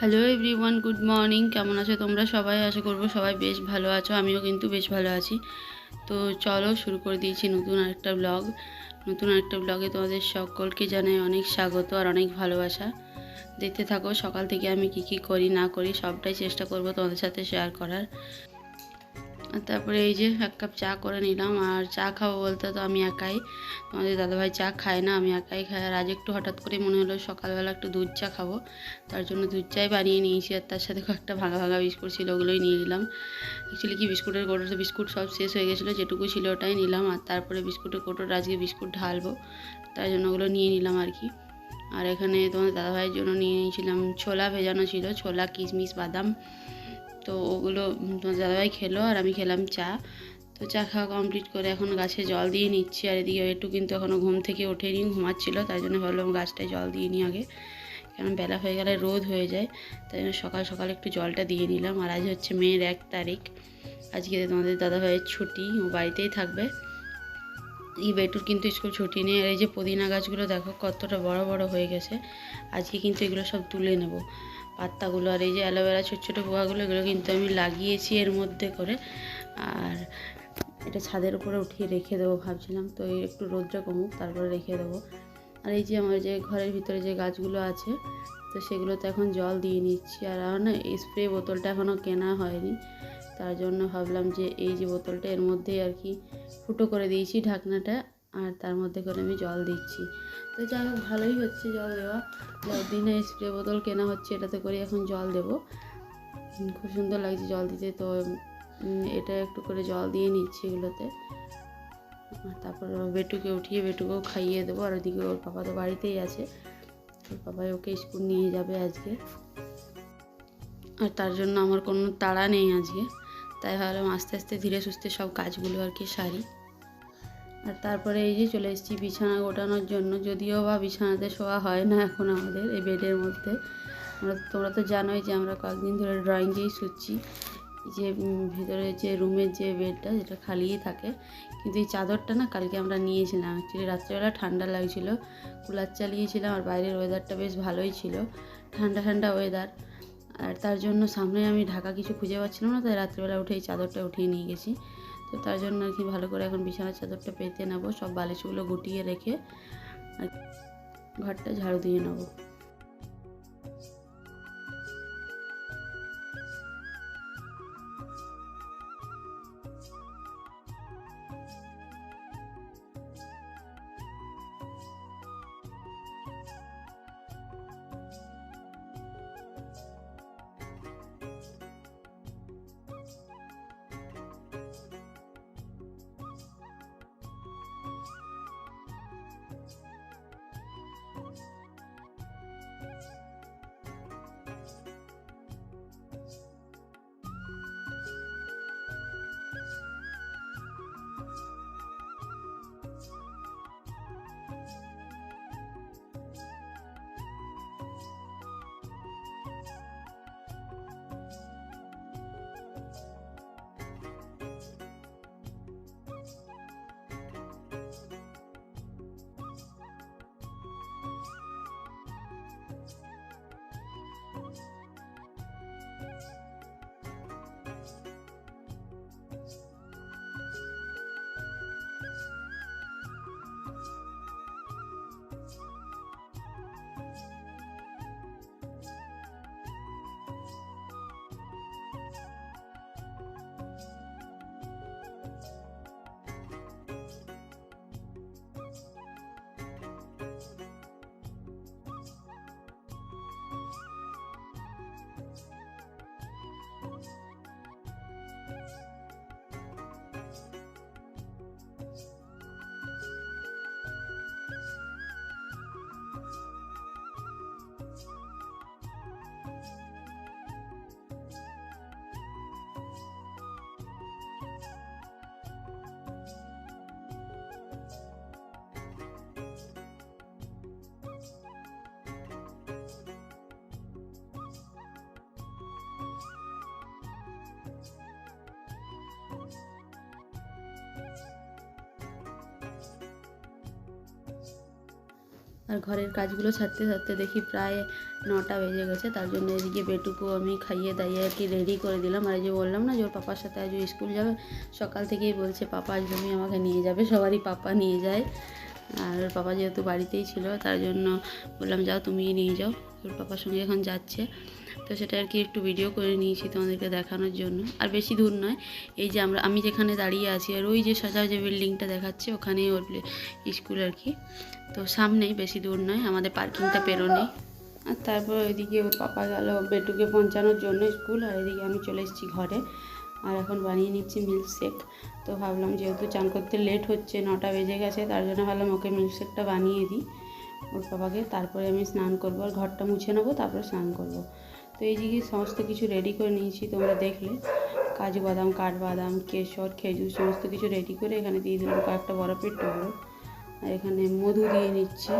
Hello everyone good morning কেমন আছো তোমরা? সবাই আশা করব সবাই বেশ ভালো আছো। আমিও কিন্তু বেশ ভালো আছি। তো চলো শুরু করে দিয়েছি নতুন আরেকটা ব্লগ নতুন আরেকটা ব্লগে তোমাদের সকলকে জানাই অনেক স্বাগত আর অনেক ভালোবাসা। দেখতে থাকো সকাল থেকে আমি কি কি করি, না করি, সবটাই চেষ্টা করব তোমাদের সাথে শেয়ার করার। তারপরে এই যে এক কাপ চা করে নিলাম। আর চা খাব বলতে তো আমি একাই। আমাদের দাদাভাই চা খায় না, আমি একাই খাই। আর আজ একটু হঠাৎ করে মনে হলো সকালবেলা একটু দুধ চা খাব। তার জন্য দুধ চাই বানিয়ে নিয়েছি। আর তার সাথে কয়েকটা ভাঙা ভাঙা বিস্কুট ছিল, ওগুলোই নিয়ে নিলাম। অ্যাকচুয়ালি কি বিস্কুটের কোটোতে বিস্কুট সব শেষ হয়ে গেছিল, যেটুকু ছিল ওটাই নিলাম। আর তারপরে বিস্কুটের কোটোর আজকে বিস্কুট ঢালবো। তার জন্য ওগুলো নিয়ে নিলাম আর কি। আর এখানে তোমাদের দাদাভাইয়ের জন্য নিয়ে নিয়েছিলাম ছোলা ভেজানো ছিল, ছোলা, কিশমিশ, বাদাম। তো ওগুলো তোমার দাদাভাই খেলো আর আমি খেলাম চা। তো চা খাওয়া কমপ্লিট করে এখন গাছে জল দিয়ে নিচ্ছি আর এদিকে একটু কিন্তু এখনও ঘুম থেকে ওঠেনি, ঘুমাচ্ছিলো, তাই জন্য ভাবলাম গাছটায় জল দিয়ে নিই আগে। কারণ বেলা হয়ে গেলে রোদ হয়ে যায়, তাই জন্য সকাল সকাল একটু জলটা দিয়ে নিলাম। আর আজ হচ্ছে মেয়ের এক তারিখ, আজকে তোমাদের দাদাভাইয়ের ছুটি, ও বাড়িতেই থাকবে। এই বেটুর কিন্তু স্কুল ছুটি নেই, আর এই যে পুদিনা গাছগুলো দেখো কতটা বড় বড় হয়ে গেছে, আজকে কিন্তু এগুলো সব তুলে নেব। পাত্তাগুলো আর এই যে অ্যালোভেরা, ছোটো ছোটো পোয়াগুলো এগুলো কিন্তু আমি লাগিয়েছি এর মধ্যে করে। আর এটা ছাদের উপরে উঠিয়ে রেখে দেবো ভাবছিলাম। তো একটু রোদটা কমুক, তারপরে রেখে দেবো। আর এই যে আমার যে ঘরের ভিতরে যে গাছগুলো আছে, তো সেগুলোতে এখন জল দিয়ে নিচ্ছি। আর আমার না স্প্রে বোতলটা এখনও কেনা হয়নি। তার জন্য ভাবলাম যে এই যে বোতলটা এর মধ্যে আর কি ফুটো করে দিয়েছি ঢাকনাটা। আর তার মধ্যে করে আমি জল দিচ্ছি। তো যাই হোক, ভালোই হচ্ছে জল দেওয়া। দিনে স্প্রে বোতল কেনা হচ্ছে, এটাতে করে এখন জল দেবো। খুব সুন্দর লাগছে জল দিতে। তো এটা একটু করে জল দিয়ে নিচ্ছি এগুলোতে। তারপর বেটুকে উঠিয়ে বেটুকেও খাইয়ে দেবো। আর ওদিকে ওর পাপা তো বাড়িতেই আছে। ওর পাপাই ওকে স্কুল নিয়ে যাবে আজকে। আর তার জন্য আমার কোনো তাড়া নেই আজকে। তাই ভাবলাম আস্তে আস্তে ধীরে সুস্থে সব কাজগুলো আর কি সারি। আর তারপরে এই যে চলে এসেছি বিছানা গোটানোর জন্য। যদিও বা বিছানাতে শোয়া হয় না এখন আমাদের এই বেডের মধ্যে। আমরা তোমরা তো জানোই যে আমরা কয়েকদিন ধরে ড্রয়িংয়েই শুচ্ছি। যে ভিতরে যে রুমের যে বেডটা, যেটা খালিই থাকে। কিন্তু এই চাদরটা না কালকে আমরা নিয়েছিলাম। অ্যাকচুয়ালি রাত্রেবেলা ঠান্ডা লাগছিল। কুলার চালিয়েছিলাম আর বাইরের ওয়েদারটা বেশ ভালোই ছিল। ঠান্ডা ঠান্ডা ওয়েদার আর তার জন্য সামনে আমি ঢাকা কিছু খুঁজে পাচ্ছিলাম না, তাই রাত্রেবেলা উঠে এই চাদরটা উঠিয়ে নিয়ে গেছি। তো তার জন্য আর কি ভালো করে এখন বিছানার চাদরটা পেতে নেব। সব বালিশগুলো গুটিয়ে রেখে আর ঘরটা ঝাড়ু দিয়ে নেব। আর ঘরের কাজগুলো ছাড়তে ছাড়তে দেখি প্রায় নটা বেজে গেছে, তার জন্য এদিকে বেটুকু আমি খাইয়ে দাইয়ে আর কি রেডি করে দিলাম। আর যে বললাম না যে ওর পাপার সাথে আজ স্কুল যাবে, সকাল থেকেই বলছে, পাপা, আজ তুমি আমাকে নিয়ে যাবে, সবারই পাপা নিয়ে যায়। আর ওর পাপা যেহেতু বাড়িতেই ছিল, তার জন্য বললাম, যাও তুমি নিয়ে যাও। ওর পাপার সঙ্গে এখন যাচ্ছে। তো সেটা আর কি একটু ভিডিও করে নিয়েছি তোমাদেরকে দেখানোর জন্য। আর বেশি দূর নয়, এই যে আমরা, আমি যেখানে দাঁড়িয়ে আছি আর ওই যে সাজা যে বিল্ডিংটা দেখাচ্ছে, ওখানেই ওর স্কুল আর কি। তো সামনেই বেশি দূর নয়, আমাদের পার্কিংটা পেরোনেই। আর তারপর ওইদিকে ওর পাপা গেল বেটুকে পৌঁছানোর জন্য স্কুল আর এদিকে আমি চলে এসেছি ঘরে। আর এখন বানিয়ে নিচ্ছি মিল্কশেক তো ভাবলাম যেহেতু চান করতে লেট হচ্ছে, নটা বেজে গেছে, তার জন্য ভাবলাম ওকে মিল্কশেকটা বানিয়ে দিই। ওর বাবাকে তারপরে আমি স্নান করব, আর ঘরটা মুছে নেব, তারপরে স্নান করব। তো এই দিকে সমস্ত কিছু রেডি করে নিয়েছি, তোমরা দেখলে। কাজু বাদাম, কাঠবাদাম, কেশর, খেজুর, সমস্ত কিছু রেডি করে এখানে দিয়ে দিলাম কয়েকটা বরফের টুকরো। আর এখানে মধু দিয়ে নিচ্ছি।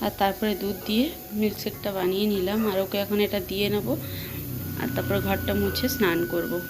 আর তারপরে দুধ দিয়ে মিল্কশেকটা বানিয়ে নিলাম। আর ওকে এখন এটা দিয়ে নেব। আর তারপরে ঘরটা মুছে স্নান করব।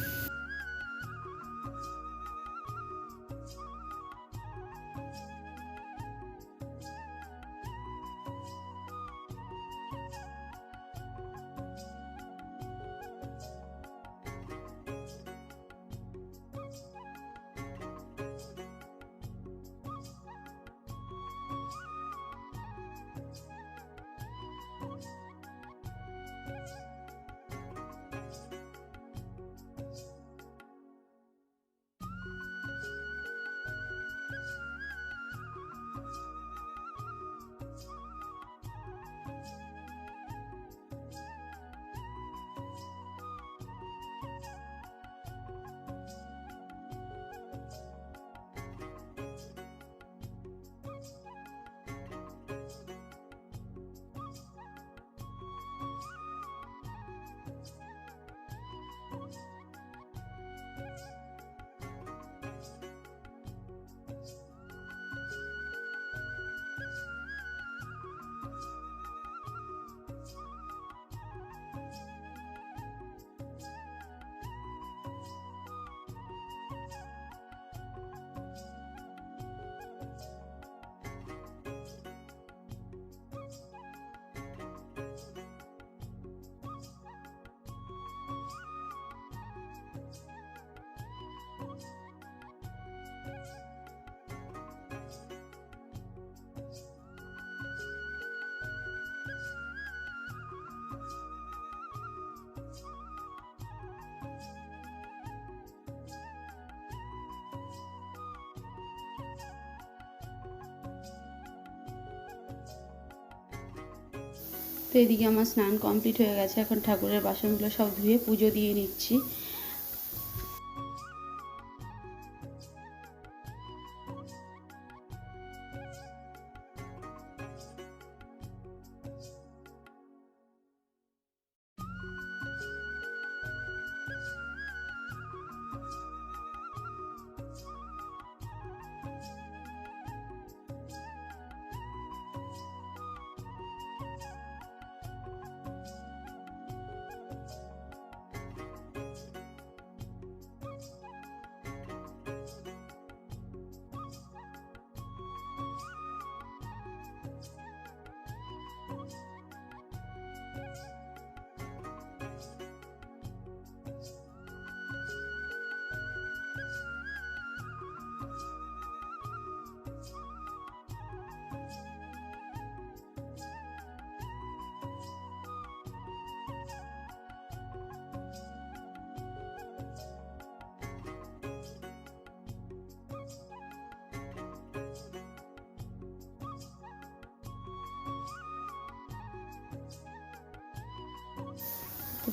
তো এদিকে আমার স্নান কমপ্লিট হয়ে গেছে। এখন ঠাকুরের বাসনগুলো সব ধুয়ে পুজো দিয়ে নিচ্ছি।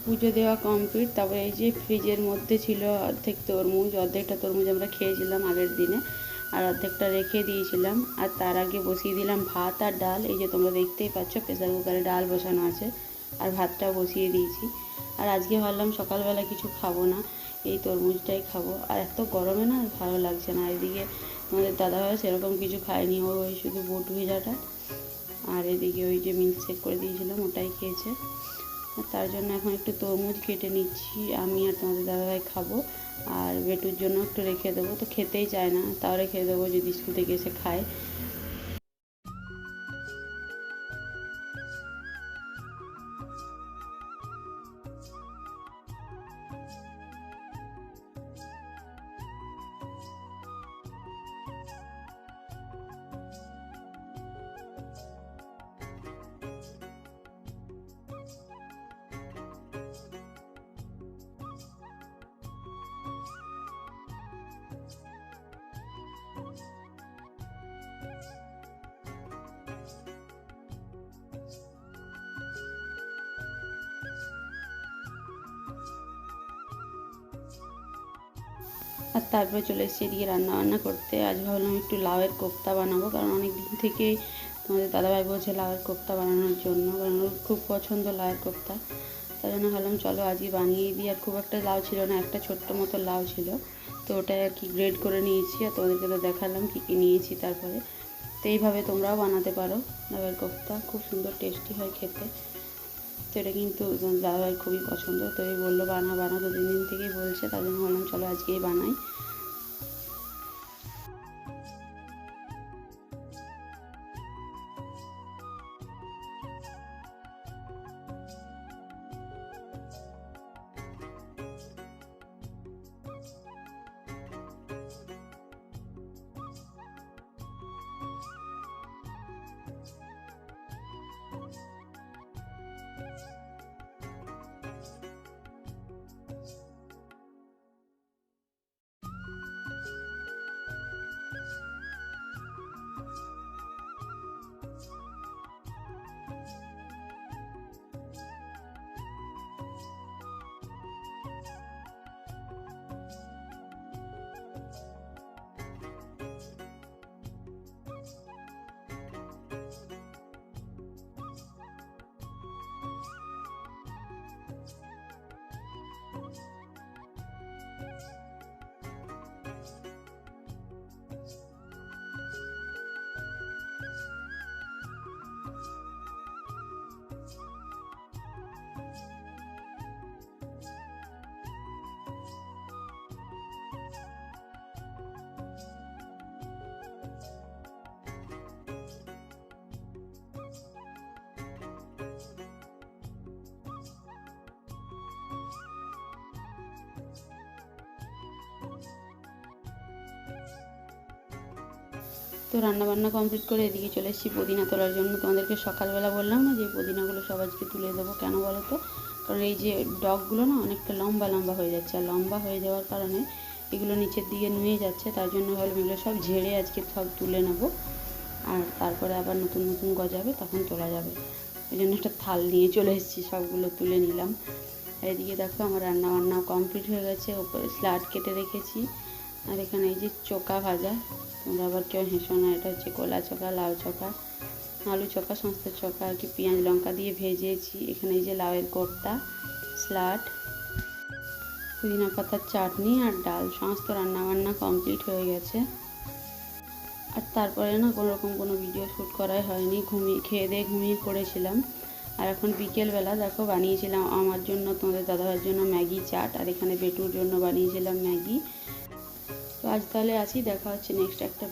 পুজো দেওয়া কমপ্লিট তারপরে এই যে ফ্রিজের মধ্যে ছিল অর্ধেক তরমুজ, অর্ধেকটা তরমুজ আমরা খেয়েছিলাম আগের দিনে, আর অর্ধেকটা রেখে দিয়েছিলাম, আর তার আগে বসিয়ে দিলাম ভাত আর ডাল, এই যে তোমরা দেখতেই পাচ্ছ প্রেসার কুকারে ডাল বসানো আছে, আর ভাতটাও বসিয়ে দিয়েছি, আর আজকে ভাবলাম সকালবেলা কিছু খাব না, এই তরমুজটাই খাব, আর এত গরমে না আর ভালো লাগছে না, এদিকে আমাদের দাদাভাই সেরকম কিছু খায়নি ও ওই শুধু বুট ভেজাটা, আর এদিকে ওই যে মিল্ক শেক করে দিয়েছিলাম, ওটাই খেয়েছে। তার জন্য এখন একটু তরমুজ কেটে নিচ্ছি। আমি আর তোমাদের দাদাভাই খাব আর বেটুর জন্য একটু রেখে দেবো। তো খেতেই চায় না, তাও রেখে দেবো যদি স্কুল থেকে এসে খায়। আর তারপরে চলে এসেছি এদিকে রান্না বান্না করতে। আজ ভাবলাম একটু লাউয়ের কোপ্তা বানাবো, কারণ অনেক দিন থেকেই তোমাদের দাদাভাই বলছে লাউয়ের কোপ্তা বানানোর জন্য, কারণ ওর খুব পছন্দ লাউয়ের কোপ্তা তাই জন্য ভাবলাম চলো আজই বানিয়ে দিই, আর খুব একটা লাউ ছিল না, একটা ছোট্ট মতো লাউ ছিল। তো ওটাই আর কি গ্রেড করে নিয়েছি, আর তোমাদেরকে তো দেখালাম কী কী নিয়েছি তারপরে। তো এইভাবে তোমরাও বানাতে পারো লাউয়ের কোপ্তা খুব সুন্দর টেস্টি হয় খেতে। তো এটা কিন্তু দাদাভাই খুবই পছন্দ, তো এই বলল, বানা বানা। তো দিন দিন থেকেই বলছে, তার জন্য ভাবলাম, চলো আজকেই বানাই। তো রান্না বান্না কমপ্লিট করে এদিকে চলে এসেছি পুদিনা তোলার জন্য। তোমাদেরকে সকালবেলা বললাম না যে পুদিনাগুলো সব আজকে তুলে দেবো, কেন বলো তো? কারণ এই যে ডগগুলো না অনেকটা লম্বা লম্বা হয়ে যাচ্ছে, আর লম্বা হয়ে যাওয়ার কারণে এগুলো নিচের দিকে নুয়ে যাচ্ছে, তার জন্য ভাবলাম এগুলো সব ঝেড়ে আজকে সব তুলে নেব। আর তারপরে আবার নতুন নতুন গজাবে, তখন তোলা যাবে। ওই জন্য একটা থাল নিয়ে চলে এসেছি, সবগুলো তুলে নিলাম। আর এদিকে দেখো আমার রান্না বান্না কমপ্লিট হয়ে গেছে ওপরে স্লাট কেটে রেখেছি। আর এখানে এই যে চোকা ভাজা তোমরা আবার কেউ হেসো না, এটা হচ্ছে কলা চোকা লাউ চোকা আলু চোকা সমস্ত চোকা আর কি পেঁয়াজ লঙ্কা দিয়ে ভেজেছি। এখানে এই যে লাউয়ের কোর্তা স্লাট পুদিনা পাতার চাটনি আর ডাল, সমস্ত রান্নাবান্না কমপ্লিট হয়ে গেছে। আর তারপরে না কোনো রকম কোনো ভিডিও শ্যুট করাই হয়নি, ঘুমিয়ে, খেয়ে দিয়ে ঘুমিয়ে পড়েছিলাম। আর এখন বিকেলবেলা দেখো বানিয়েছিলাম আমার জন্য, তোমাদের দাদাভাইয়ের জন্য ম্যাগি চাট, আর এখানে বেটুর জন্য বানিয়েছিলাম ম্যাগি। আজ তাহলে আসি দেখা হচ্ছে নেক্সট একটা